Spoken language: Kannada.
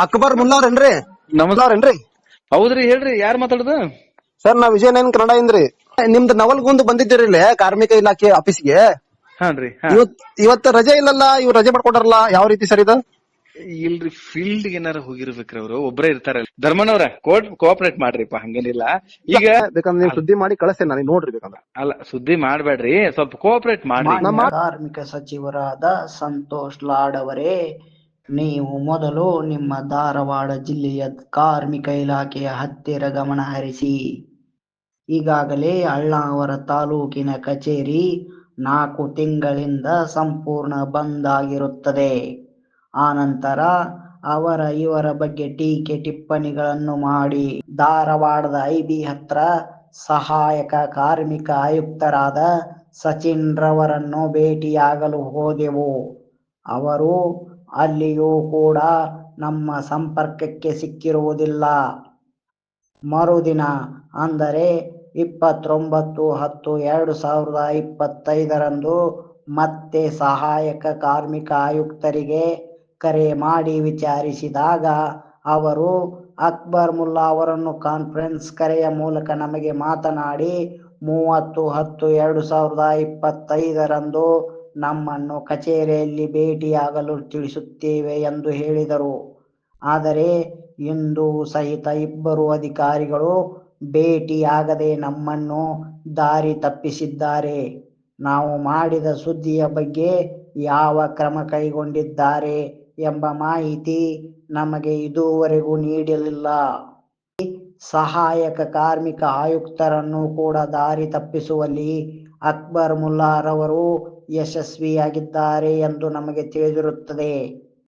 ಅಕ್ಬರ್ ಮುಲ್ಲಾವ್ರೇನ್ರಿ ನಮಸ್ಕಾರ ಏನ್ರಿ ಹೌದ್ರಿ ಹೇಳ್ರಿ ಯಾರ್ ಮಾತಾಡುದು? ಸರ್ ನಾ ವಿಜಯನಯನ್ ಕನ್ನಡ ಇಂದ್ರಿ ನಿಮ್ದು ನವಲ್ಗುಂದ್ ಬಂದಿದ್ದೀರಿ ಇಲ್ಲಿ ಕಾರ್ಮಿಕ ಇಲಾಖೆ ಆಫೀಸ್ಗೆ. ಹಾನ್ರಿ ಹಾ. ಇವತ್ ಇವತ್ತು ರಜೆ ಇಲ್ಲಲ್ಲ ಇವ್ ರಜೆ ಮಾಡ್ಕೊಂಡಾರಲ್ಲ ಯಾವ ರೀತಿ ಸರ್ ಇದು? ಇಲ್ರಿ ಫೀಲ್ಡ್ ಏನಾರ ಹೋಗಿರ್ಬೇಕ್ರಿ ಅವ್ರು ಒಬ್ರೇ ಇರ್ತಾರ. ಧರ್ಮನವ್ರ ಕೋಟ್ ಕೋಆಪರೇಟ್ ಮಾಡ್ರಿಪ್ಪ ಹಂಗೇನಿಲ್ಲ. ಈಗ ಬೇಕಂದ್ರೆ ನೀವು ಸುದ್ದಿ ಮಾಡಿ ಕಳಿಸ್ತೇನೆ ನನಗೆ ನೋಡ್ರಿ ಬೇಕಂದ್ರೆ. ಅಲ್ಲ ಸುದ್ದಿ ಮಾಡ್ಬೇಡ್ರಿ ಸ್ವಲ್ಪ ಕೋಆಪರೇಟ್ ಮಾಡಿ ನಮ್ಮ- ಕಾರ್ಮಿಕ ಸಚಿವರಾದ ಸಂತೋಷ್ ಲಾಡ್ ಅವರೇ ನೀವು ಮೊದಲು ನಿಮ್ಮ ಧಾರವಾಡ ಜಿಲ್ಲೆಯ ಕಾರ್ಮಿಕ ಇಲಾಖೆಯ ಹತ್ತಿರ ಗಮನ ಹರಿಸಿ. ಈಗಾಗಲೇ ಅಳ್ನಾವರ ತಾಲೂಕಿನ ಕಚೇರಿ ನಾಲ್ಕು ತಿಂಗಳಿಂದ ಸಂಪೂರ್ಣ ಬಂದ್ ಆಗಿರುತ್ತದೆ. ಆನಂತರ ಅವರ ಇವರ ಬಗ್ಗೆ ಟೀಕೆ ಟಿಪ್ಪಣಿಗಳನ್ನು ಮಾಡಿ ಧಾರವಾಡದ ಐಬಿ ಹತ್ರ ಸಹಾಯಕ ಕಾರ್ಮಿಕ ಆಯುಕ್ತರಾದ ಸಚಿನ್ ರವರನ್ನು ಭೇಟಿಯಾಗಲು ಹೋದೆವು. ಅವರು ಅಲ್ಲಿಯೂ ಕೂಡ ನಮ್ಮ ಸಂಪರ್ಕಕ್ಕೆ ಸಿಕ್ಕಿರುವುದಿಲ್ಲ. ಮರುದಿನ, ಅಂದರೆ ಇಪ್ಪತ್ತೊಂಬತ್ತು ಹತ್ತು ಎರಡು ಸಾವಿರದ ಇಪ್ಪತ್ತೈದರಂದು ಮತ್ತೆ ಸಹಾಯಕ ಕಾರ್ಮಿಕ ಆಯುಕ್ತರಿಗೆ ಕರೆ ಮಾಡಿ ವಿಚಾರಿಸಿದಾಗ ಅವರು, ಅಕ್ಬರ್ ಮುಲ್ಲಾ ಅವರನ್ನು ಕಾನ್ಫರೆನ್ಸ್ ಕರೆಯ ಮೂಲಕ ನಮಗೆ ಮಾತನಾಡಿ, ಮೂವತ್ತು ಹತ್ತು ಎರಡು ಸಾವಿರದ ಇಪ್ಪತ್ತೈದರಂದು ನಮ್ಮನ್ನು ಕಚೇರಿಯಲ್ಲಿ ಭೇಟಿಯಾಗಲು ತಿಳಿಸುತ್ತೇವೆ ಎಂದು ಹೇಳಿದರು. ಆದರೆ ಇಂದು ಸಹಿತ ಇಬ್ಬರು ಅಧಿಕಾರಿಗಳು ಭೇಟಿಯಾಗದೆ ನಮ್ಮನ್ನು ದಾರಿ ತಪ್ಪಿಸಿದ್ದಾರೆ. ನಾವು ಮಾಡಿದ ಸುದ್ದಿಯ ಬಗ್ಗೆ ಯಾವ ಕ್ರಮ ಕೈಗೊಂಡಿದ್ದಾರೆ ಎಂಬ ಮಾಹಿತಿ ನಮಗೆ ಇದುವರೆಗೂ ನೀಡಲಿಲ್ಲ. ಸಹಾಯಕ ಕಾರ್ಮಿಕ ಆಯುಕ್ತರನ್ನು ಕೂಡ ದಾರಿ ತಪ್ಪಿಸುವಲ್ಲಿ ಅಕ್ಬರ್ ಮುಲ್ಲಾರವರು ಯಶಸ್ವಿಯಾಗಿದ್ದಾರೆ ಎಂದು ನಮಗೆ ತಿಳಿದಿರುತ್ತದೆ.